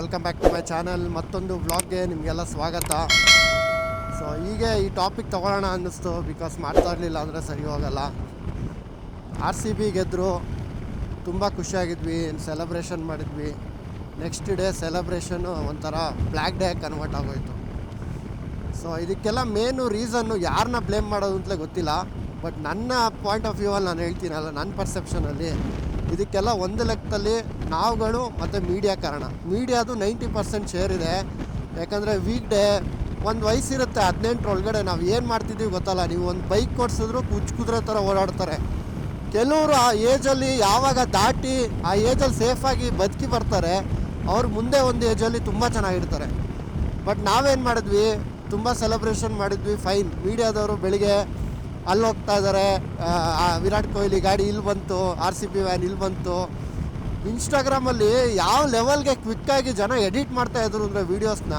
Welcome back to my channel ಮತ್ತೊಂದು ವ್ಲಾಗ್ಗೆ ನಿಮಗೆಲ್ಲ ಸ್ವಾಗತ. ಸೊ ಹೀಗೆ ಈ ಟಾಪಿಕ್ ತೊಗೊಳ್ಳೋಣ ಅನ್ನಿಸ್ತು ಬಿಕಾಸ್ ಮಾಡ್ತಾ ಇರಲಿಲ್ಲ ಅಂದರೆ ಸರಿ ಹೋಗಲ್ಲ. ಆರ್ ಸಿ ಬಿ ಗೆದ್ದರು ತುಂಬ ಖುಷಿಯಾಗಿದ್ವಿ ಸೆಲೆಬ್ರೇಷನ್ ಮಾಡಿದ್ವಿ. ನೆಕ್ಸ್ಟ್ ಡೇ ಸೆಲೆಬ್ರೇಷನ್ನು ಒಂಥರ ಬ್ಲ್ಯಾಕ್ ಡೇ ಕನ್ವರ್ಟ್ ಆಗೋಯಿತು. ಸೊ ಇದಕ್ಕೆಲ್ಲ ಮೇನು ರೀಸನ್ನು ಯಾರನ್ನ ಬ್ಲೇಮ್ ಮಾಡೋದು ಅಂತಲೇ ಗೊತ್ತಿಲ್ಲ. ಬಟ್ ನನ್ನ ಪಾಯಿಂಟ್ ಆಫ್ ವ್ಯೂ ಅಲ್ಲಿ ನಾನು ಹೇಳ್ತೀನಲ್ಲ, ನನ್ನ ಪರ್ಸೆಪ್ಷನಲ್ಲಿ ಇದಕ್ಕೆಲ್ಲ ಒಂದು ಲೆಕ್ಕದಲ್ಲಿ ನಾವುಗಳು ಮತ್ತು ಮೀಡಿಯಾ ಕಾರಣ. ಮೀಡಿಯಾದು ನೈಂಟಿ ಪರ್ಸೆಂಟ್ ಶೇರ್ ಇದೆ. ಯಾಕಂದರೆ ವೀಕ್ ಡೇ ಒಂದು ವಯಸ್ಸಿರುತ್ತೆ ಹದಿನೆಂಟರೊಳಗಡೆ ನಾವು ಏನು ಮಾಡ್ತಿದ್ದೀವಿ ಗೊತ್ತಲ್ಲ, ನೀವು ಒಂದು ಬೈಕ್ ಕೊಡ್ಸಿದ್ರು ಕುಚ್ ಕುದುರೆ ಥರ ಓಡಾಡ್ತಾರೆ. ಕೆಲವರು ಆ ಏಜಲ್ಲಿ ಯಾವಾಗ ದಾಟಿ ಆ ಏಜಲ್ಲಿ ಸೇಫಾಗಿ ಬದುಕಿ ಬರ್ತಾರೆ, ಅವ್ರು ಮುಂದೆ ಒಂದು ಏಜಲ್ಲಿ ತುಂಬ ಚೆನ್ನಾಗಿರ್ತಾರೆ. ಬಟ್ ನಾವೇನು ಮಾಡಿದ್ವಿ, ತುಂಬ ಸೆಲೆಬ್ರೇಷನ್ ಮಾಡಿದ್ವಿ ಫೈನ್ ಮೀಡಿಯಾದವರು ಬೆಳಿಗ್ಗೆ ಅಲ್ಲಿ ಹೋಗ್ತಾ ಇದ್ದಾರೆ ವಿರಾಟ್ ಕೊಹ್ಲಿ ಗಾಡಿ ಇಲ್ಲಿ ಬಂತು ಆರ್ ಸಿ ಬಿ ವ್ಯಾನ್ ಇಲ್ಲಿ ಬಂತು. ಇನ್ಸ್ಟಾಗ್ರಾಮಲ್ಲಿ ಯಾವ ಲೆವೆಲ್ಗೆ ಕ್ವಿಕ್ಕಾಗಿ ಜನ ಎಡಿಟ್ ಮಾಡ್ತಾ ಇದ್ರು ಅಂದರೆ ವೀಡಿಯೋಸ್ನ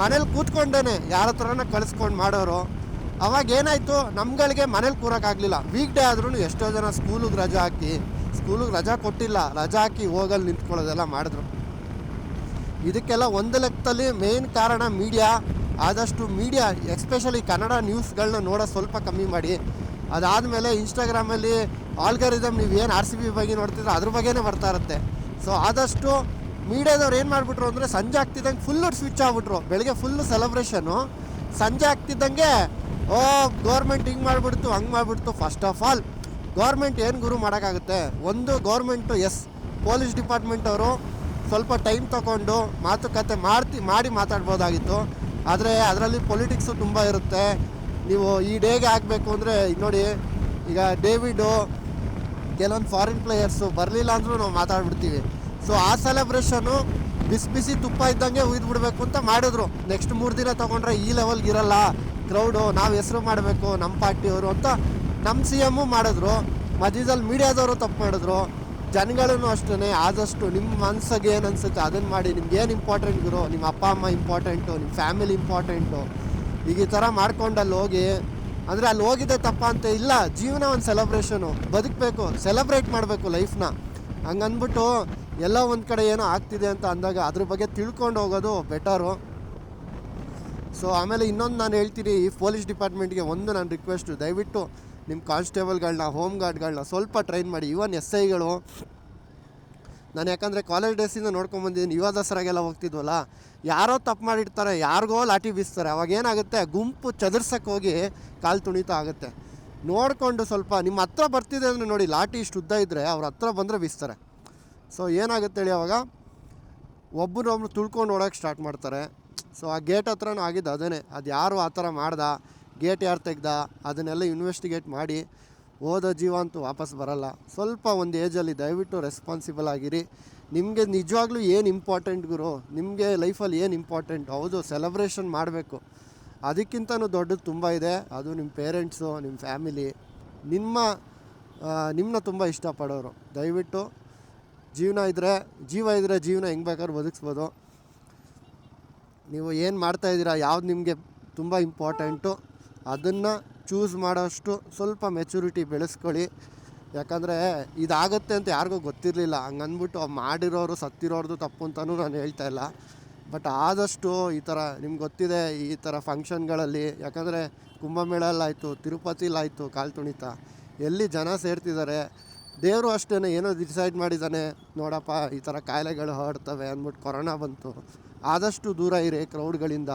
ಮನೇಲಿ ಕೂತ್ಕೊಂಡೇನೆ, ಯಾರ ಹತ್ರನ ಕಳಿಸ್ಕೊಂಡು ಮಾಡೋರು. ಅವಾಗ ಏನಾಯಿತು, ನಮ್ಗಳಿಗೆ ಮನೇಲಿ ಕೂರೋಕ್ಕಾಗಲಿಲ್ಲ ವೀಕ್ ಡೇ ಆದ್ರೂ ಎಷ್ಟೋ ಜನ ಸ್ಕೂಲಿಗೆ ರಜಾ ಹಾಕಿ ಸ್ಕೂಲಿಗೆ ರಜಾ ಕೊಟ್ಟಿಲ್ಲ, ರಜಾ ಹಾಕಿ ಹೋಗಲ್ಲಿ ನಿಂತ್ಕೊಳ್ಳೋದೆಲ್ಲ ಮಾಡಿದ್ರು. ಇದಕ್ಕೆಲ್ಲ ಒಂದು ಲೆಕ್ಕದಲ್ಲಿ ಮೇನ್ ಕಾರಣ ಮೀಡಿಯಾ ಆದಷ್ಟು ಮೀಡಿಯಾ ಎಕ್ಸ್ಪೆಷಲಿ ಕನ್ನಡ ನ್ಯೂಸ್ಗಳನ್ನ ನೋಡೋ ಸ್ವಲ್ಪ ಕಮ್ಮಿ ಮಾಡಿ. ಅದಾದಮೇಲೆ ಇನ್ಸ್ಟಾಗ್ರಾಮಲ್ಲಿ ಆಲ್ಗರಿದಮ್ ನೀವು ಏನು ಆರ್ ಸಿ ಬಿ ಬಗ್ಗೆ ನೋಡ್ತಿದ್ರೆ ಅದ್ರ ಬಗ್ಗೆನೇ ಬರ್ತಾ ಇರುತ್ತೆ. ಸೊ ಆದಷ್ಟು ಮೀಡಿಯಾದವ್ರು ಏನು ಮಾಡಿಬಿಟ್ರು ಅಂದರೆ ಸಂಜೆ ಆಗ್ತಿದ್ದಂಗೆ ಫುಲ್ಲು ಸ್ವಿಚ್ ಆಗ್ಬಿಟ್ರು. ಬೆಳಗ್ಗೆ ಫುಲ್ಲು ಸೆಲೆಬ್ರೇಷನು ಸಂಜೆ ಆಗ್ತಿದ್ದಂಗೆ, ಓ ಗೌರ್ಮೆಂಟ್ ಹಿಂಗೆ ಮಾಡಿಬಿಡ್ತು, ಹಂಗೆ ಮಾಡಿಬಿಡ್ತು. ಫಸ್ಟ್ ಆಫ್ ಆಲ್ ಗೌರ್ಮೆಂಟ್ ಏನು ಗುರು ಮಾಡೋಕ್ಕಾಗುತ್ತೆ? ಒಂದು ಗೌರ್ಮೆಂಟು ಎಸ್ ಪೊಲೀಸ್ ಡಿಪಾರ್ಟ್ಮೆಂಟ್ ಅವರು ಸ್ವಲ್ಪ ಟೈಮ್ ತಗೊಂಡು ಮಾತುಕತೆ ಮಾಡ್ತಿ, ಮಾಡಿ ಮಾತಾಡ್ಬೋದಾಗಿತ್ತು. ಆದರೆ ಅದರಲ್ಲಿ ಪೊಲಿಟಿಕ್ಸು ತುಂಬ ಇರುತ್ತೆ. ನೀವು ಈ ಡೇಗೆ ಆಗಬೇಕು ಅಂದರೆ ನೋಡಿ, ಈಗ ಡೇವಿಡು ಕೆಲವೊಂದು ಫಾರಿನ್ ಪ್ಲೇಯರ್ಸು ಬರಲಿಲ್ಲ ಅಂದರೂ ನಾವು ಮಾತಾಡ್ಬಿಡ್ತೀವಿ. ಸೊ ಆ ಸೆಲೆಬ್ರೇಷನು ಬಿಸಿ ಬಿಸಿ ತುಪ್ಪ ಇದ್ದಂಗೆ ಉಯ್ದು ಬಿಡಬೇಕು ಅಂತ ಮಾಡಿದ್ರು. ನೆಕ್ಸ್ಟ್ ಮೂರು ದಿನ ತೊಗೊಂಡ್ರೆ ಈ ಲೆವೆಲ್ಗೆ ಇರಲ್ಲ. ಕ್ರೌಡು ನಾವು ಹೆಸರು ಮಾಡಬೇಕು ನಮ್ಮ ಪಾರ್ಟಿಯವರು ಅಂತ ನಮ್ಮ ಸಿ ಎಮ್ಮು ಮಾಡಿದ್ರು. ಮಧ್ಯದಲ್ಲಿ ಮೀಡಿಯಾದವರು ತಪ್ಪು ಮಾಡಿದ್ರು. ಜನಗಳೂ ಅಷ್ಟೇ ಆದಷ್ಟು ನಿಮ್ಮ ಮನ್ಸಿಗೆ ಏನು ಅನ್ಸುತ್ತೆ ಅದನ್ನು ಮಾಡಿ. ನಿಮ್ಗೆ ಏನು ಇಂಪಾರ್ಟೆಂಟ್ ಗುರು? ನಿಮ್ಮ ಅಪ್ಪ, ಅಮ್ಮ ಇಂಪಾರ್ಟೆಂಟು ನಿಮ್ಮ ಫ್ಯಾಮಿಲಿ ಇಂಪಾರ್ಟೆಂಟು ಈಗ ಈ ಥರ ಮಾಡ್ಕೊಂಡು ಅಲ್ಲಿ ಹೋಗಿ, ಅಂದರೆ ಅಲ್ಲಿ ಹೋಗಿದ್ದೆ ತಪ್ಪ ಅಂತ ಇಲ್ಲ. ಜೀವನ ಒಂದು ಸೆಲೆಬ್ರೇಷನು ಬದುಕಬೇಕು ಸೆಲೆಬ್ರೇಟ್ ಮಾಡಬೇಕು ಲೈಫ್ನ ಹಂಗಂದ್ಬಿಟ್ಟು ಎಲ್ಲ ಒಂದು ಕಡೆ ಏನೋ ಆಗ್ತಿದೆ ಅಂತ ಅಂದಾಗ ಅದ್ರ ಬಗ್ಗೆ ತಿಳ್ಕೊಂಡು ಹೋಗೋದು ಬೆಟರು ಸೊ ಆಮೇಲೆ ಇನ್ನೊಂದು ನಾನು ಹೇಳ್ತೀನಿ, ಈ ಪೊಲೀಸ್ ಡಿಪಾರ್ಟ್ಮೆಂಟ್ಗೆ ಒಂದು ನಾನು ರಿಕ್ವೆಸ್ಟು ದಯವಿಟ್ಟು ನಿಮ್ಮ ಕಾನ್ಸ್ಟೇಬಲ್ಗಳನ್ನ, ಹೋಮ್ ಗಾರ್ಡ್ಗಳನ್ನ ಸ್ವಲ್ಪ ಟ್ರೈನ್ ಮಾಡಿ. ಇವನ್ ಎಸ್ ಐಗಳು ನಾನು ಯಾಕಂದರೆ ಕಾಲೇಜ್ ಡೇಸಿಂದ ನೋಡ್ಕೊಂಬಂದಿದ್ದೀನಿ ಯುವ ದಸರಾಗೆಲ್ಲ ಹೋಗ್ತಿದ್ವಲ್ಲ, ಯಾರೋ ತಪ್ಪು ಮಾಡಿರ್ತಾರೆ, ಯಾರಿಗೋ ಲಾಠಿ ಬೀಸ್ತಾರೆ. ಅವಾಗ ಏನಾಗುತ್ತೆ? ಗುಂಪು ಚದರ್ಸಕ್ಕೆ ಹೋಗಿ ಕಾಲು ತುಣಿತ ಆಗುತ್ತೆ. ನೋಡಿಕೊಂಡು ಸ್ವಲ್ಪ, ನಿಮ್ಮ ಹತ್ರ ಬರ್ತಿದೆ ಅಂದರೆ ನೋಡಿ, ಲಾಠಿ ಇಷ್ಟು ಉದ್ದ ಇದ್ದರೆ ಅವ್ರ ಹತ್ರ ಬಂದರೆ ಬೀಸ್ತಾರೆ. ಸೊ ಏನಾಗುತ್ತೆ ಹೇಳಿ ಅವಾಗ? ಒಬ್ಬರೊಬ್ರು ತುಳ್ಕೊಂಡು ಓಡೋಕ್ಕೆ ಸ್ಟಾರ್ಟ್ ಮಾಡ್ತಾರೆ. ಸೊ ಆ ಗೇಟ್ ಹತ್ರನೂ ಆಗಿದ್ದು ಅದೇ ಅದು ಯಾರು ಆ ಥರ ಮಾಡ್ದ? ಗೇಟ್ ಯಾರು ತೆಗ್ದ, ಅದನ್ನೆಲ್ಲ ಇನ್ವೆಸ್ಟಿಗೇಟ್ ಮಾಡಿ ಓದೋ ಜೀವ ಅಂತೂ ವಾಪಸ್ ಬರಲ್ಲ. ಸ್ವಲ್ಪ ಒಂದು ಏಜಲ್ಲಿ ದಯವಿಟ್ಟು ರೆಸ್ಪಾನ್ಸಿಬಲ್ ಆಗಿರಿ. ನಿಮಗೆ ನಿಜವಾಗ್ಲೂ ಏನು ಇಂಪಾರ್ಟೆಂಟ್ ಗುರು? ನಿಮಗೆ ಲೈಫಲ್ಲಿ ಏನು ಇಂಪಾರ್ಟೆಂಟ್ ಹೌದು ಸೆಲೆಬ್ರೇಷನ್ ಮಾಡಬೇಕು. ಅದಕ್ಕಿಂತನೂ ದೊಡ್ಡದು ತುಂಬ ಇದೆ. ಅದು ನಿಮ್ಮ ಪೇರೆಂಟ್ಸು ನಿಮ್ಮ ಫ್ಯಾಮಿಲಿ ನಿಮ್ಮ ನಿಮ್ಮನ್ನ ತುಂಬ ಇಷ್ಟಪಡೋರು. ದಯವಿಟ್ಟು ಜೀವನ ಇದ್ದರೆ ಜೀವ ಇದ್ದರೆ ಜೀವನ ಹೆಂಗೆ ಬೇಕಾದ್ರೂ ಬದುಕಿಸ್ಬೋದು. ನೀವು ಏನು ಮಾಡ್ತಾ ಇದ್ದೀರಾ, ಯಾವ್ದು ನಿಮಗೆ ತುಂಬ ಇಂಪಾರ್ಟೆಂಟು ಅದನ್ನು ಚೂಸ್ ಮಾಡೋಷ್ಟು ಸ್ವಲ್ಪ ಮೆಚುರಿಟಿ ಬೆಳೆಸ್ಕೊಳ್ಳಿ. ಯಾಕಂದರೆ ಇದಾಗುತ್ತೆ ಅಂತ ಯಾರಿಗೂ ಗೊತ್ತಿರಲಿಲ್ಲ. ಹಂಗಂದ್ಬಿಟ್ಟು ಮಾಡಿರೋರು ಸತ್ತಿರೋರ್ದು ತಪ್ಪು ಅಂತಲೂ ನಾನು ಹೇಳ್ತಾ ಇಲ್ಲ. ಬಟ್ ಆದಷ್ಟು ಈ ಥರ ನಿಮ್ಗೆ ಗೊತ್ತಿದೆ ಈ ಥರ ಫಂಕ್ಷನ್ಗಳಲ್ಲಿ ಯಾಕಂದರೆ ಕುಂಭಮೇಳಲ್ಲಾಯಿತು ತಿರುಪತಿಲಾಯಿತು ಕಾಲು ತುಣಿತ, ಎಲ್ಲಿ ಜನ ಸೇರ್ತಿದ್ದಾರೆ ದೇವರು ಅಷ್ಟೇ ಏನೋ ಡಿಸೈಡ್ ಮಾಡಿದ್ದಾನೆ ನೋಡಪ್ಪ ಈ ಥರ ಕಾಯಿಲೆಗಳು ಹರಡ್ತವೆ ಅಂದ್ಬಿಟ್ಟು ಕೊರೋನಾ ಬಂತು. ಆದಷ್ಟು ದೂರ ಇರಿ ಕ್ರೌಡ್ಗಳಿಂದ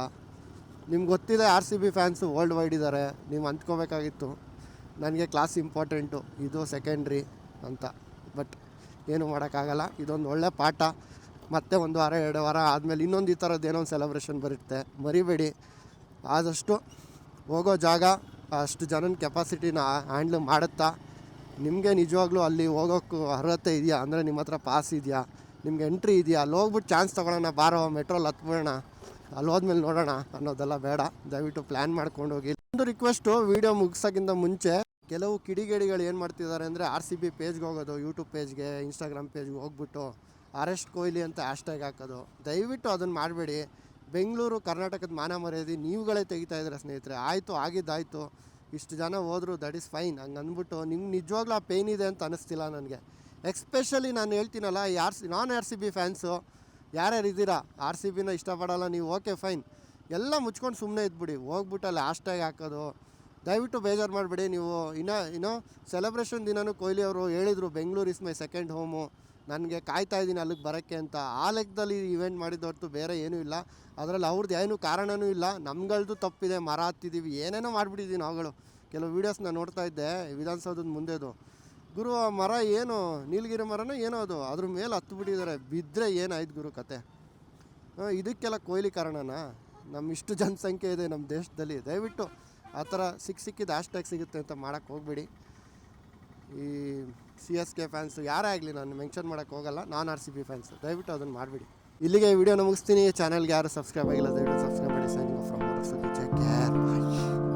ನಿಮ್ಗೆ ಗೊತ್ತಿದೆ R C B fans world wide ಇದ್ದಾರೆ. ನೀವು ಅಂದ್ಕೋಬೇಕಾಗಿತ್ತು ನನಗೆ ಕ್ಲಾಸ್ ಇಂಪಾರ್ಟೆಂಟು ಇದು ಸೆಕೆಂಡ್ರಿ ಅಂತ. ಬಟ್ ಏನು ಮಾಡೋಕ್ಕಾಗಲ್ಲ. ಇದೊಂದು ಒಳ್ಳೆ ಪಾಠ. ಮತ್ತೆ ಒಂದು ವಾರ, ಎರಡು ವಾರ ಆದಮೇಲೆ ಇನ್ನೊಂದು ಈ ಥರದ್ದು ಏನೋ ಸೆಲೆಬ್ರೇಷನ್ ಬರುತ್ತೆ. ಮರಿಬೇಡಿ. ಆದಷ್ಟು ಹೋಗೋ ಜಾಗ, ಅಷ್ಟು ಜನನ ಕೆಪಾಸಿಟಿನ ಹ್ಯಾಂಡ್ಲ್ ಮಾಡುತ್ತಾ. ನಿಮಗೆ ನಿಜವಾಗ್ಲೂ ಅಲ್ಲಿ ಹೋಗೋಕ್ಕೂ ಅರ್ಹತೆ ಇದೆಯಾ? ಅಂದರೆ ನಿಮ್ಮ ಹತ್ರ ಪಾಸ್ ಇದೆಯಾ? ನಿಮ್ಗೆ ಎಂಟ್ರಿ ಇದೆಯಾ? ಅಲ್ಲಿ ಹೋಗ್ಬಿಟ್ಟು ಚಾನ್ಸ್ ತೊಗೊಳೋಣ ಬಾರೋ ಮೆಟ್ರೋಲ್ ಹತ್ಬಿಡೋಣ. ಅಲ್ಲಿ ಹೋದ್ಮೇಲೆ ನೋಡೋಣ ಅನ್ನೋದೆಲ್ಲ ಬೇಡ. ದಯವಿಟ್ಟು ಪ್ಲ್ಯಾನ್ ಮಾಡ್ಕೊಂಡು ಹೋಗಿ. ಒಂದು ರಿಕ್ವೆಸ್ಟು ವಿಡಿಯೋ ಮುಗಿಸೋಕ್ಕಿಂತ ಮುಂಚೆ ಕೆಲವು ಕಿಡಿಗೇಡಿಗಳು ಏನು ಮಾಡ್ತಿದ್ದಾರೆ ಅಂದರೆ ಆರ್ ಸಿ ಬಿ ಪೇಜ್ಗೆ ಹೋಗೋದು ಯೂಟ್ಯೂಬ್ ಪೇಜ್ಗೆ ಇನ್ಸ್ಟಾಗ್ರಾಮ್ ಪೇಜ್ಗೆ ಹೋಗ್ಬಿಟ್ಟು ಅರೆಸ್ಟ್ ಕೊಹ್ಲಿ ಅಂತ ಹ್ಯಾಶ್ಟ್ಯಾಗ್ ಹಾಕೋದು. ದಯವಿಟ್ಟು ಅದನ್ನು ಮಾಡಬೇಡಿ. ಬೆಂಗಳೂರು, ಕರ್ನಾಟಕದ ಮಾನ ಮರ್ಯಾದೆ ನೀವುಗಳೇ ತೆಗಿತಾ ಇದ್ದೀರ ಸ್ನೇಹಿತರೆ. ಆಯಿತು, ಆಗಿದ್ದಾಯಿತು. ಇಷ್ಟು ಜನ ಹೋದರು ದಟ್ ಈಸ್ ಫೈನ್ ಹಂಗೆ ಅಂದ್ಬಿಟ್ಟು ನಿಮ್ಗೆ ನಿಜವಾಗ್ಲೂ ಆ ಪೇಯ್ನ್ ಇದೆ ಅಂತ ಅನ್ನಿಸ್ತಿಲ್ಲ ನನಗೆ. ಎಕ್ಸ್ಪೆಷಲಿ ನಾನು ಹೇಳ್ತೀನಲ್ಲ, ಈ R C non R C B fans ಯಾರ್ಯಾರು ಇದ್ದೀರಾ ಆರ್ ಸಿ ಬಿನ ಇಷ್ಟಪಡಲ್ಲ, ನೀವು ಓಕೆ, ಫೈನ್. ಎಲ್ಲ ಮುಚ್ಕೊಂಡು ಸುಮ್ಮನೆ ಇದ್ಬಿಡಿ. ಹೋಗ್ಬಿಟ್ಟು ಅಲ್ಲಿ ಹ್ಯಾಶ್ಟ್ಯಾಗ್ ಹಾಕೋದು. ದಯವಿಟ್ಟು ಬೇಜಾರು ಮಾಡಬೇಡಿ. ನೀವು ಇನ್ನೂ ಇನ್ನೂ ಸೆಲೆಬ್ರೇಷನ್ ದಿನನೂ ಕೊಹ್ಲಿ ಅವರು ಹೇಳಿದರು, Bengaluru is my second home. ನನಗೆ ಕಾಯ್ತಾ ಇದ್ದೀನಿ ಅಲ್ಲಿಗೆ ಬರೋಕ್ಕೆ ಅಂತ. ಆ ಲೆಕ್ಕದಲ್ಲಿ ಇವೆಂಟ್ ಮಾಡಿದ ಹೊರತು ಬೇರೆ ಏನೂ ಇಲ್ಲ. ಅದರಲ್ಲಿ ಅವ್ರದ್ದು ಏನೂ ಕಾರಣವೂ ಇಲ್ಲ. ನಮ್ಗಳದ್ದು ತಪ್ಪಿದೆ. ಮರ ಹತ್ತಿದ್ದೀವಿ ಏನೇನೋ ಮಾಡಿಬಿಟ್ಟಿದ್ದೀವಿ ನಾವುಗಳು ಕೆಲವು ವೀಡಿಯೋಸ್ನ ನೋಡ್ತಾ ಇದ್ದೆ. ವಿಧಾನಸೌಧದ ಮುಂದೆದು. ಗುರು, ಆ ಮರ ಏನು, ನೀಲಗಿರಿ ಮರನ ಏನೋ ಅದು, ಅದ್ರ ಮೇಲೆ ಹತ್ತು ಬಿಟ್ಟಿದ್ದಾರೆ ಬಿದ್ದರೆ ಏನಾಯ್ತು ಗುರು ಕತೆ? ಇದಕ್ಕೆಲ್ಲ ಕೊಯ್ಲಿ ಕಾರಣನಾ? ನಮ್ಮ ಇಷ್ಟು ಜನಸಂಖ್ಯೆ ಇದೆ ನಮ್ಮ ದೇಶದಲ್ಲಿ. ದಯವಿಟ್ಟು ಆ ಥರ ಸಿಕ್ಕ ಸಿಕ್ಕಿದ್ದು ಹ್ಯಾಶ್ಟ್ಯಾಗ್ ಸಿಗುತ್ತೆ ಅಂತ ಮಾಡೋಕ್ಕೆ ಹೋಗಬೇಡಿ. ಈ ಸಿ ಎಸ್ ಕೆ ಫ್ಯಾನ್ಸು ಯಾರೇ ಆಗಲಿ ನಾನು ಮೆನ್ಷನ್ ಮಾಡೋಕ್ಕೆ ಹೋಗಲ್ಲ, non R C B fans ದಯವಿಟ್ಟು ಅದನ್ನು ಮಾಡಿಬಿಡಿ. ಇಲ್ಲಿಗೆ ವಿಡಿಯೋ ಮುಗಿಸ್ತೀನಿ. ಚಾನಲ್ಗೆ ಯಾರು ಸಬ್ಸ್ಕ್ರೈಬ್ ಆಗಿಲ್ಲ, ದಯವಿಟ್ಟು ಸಬ್ಸ್ಕ್ರೈಬ್ ಮಾಡಿ. Signing from care bye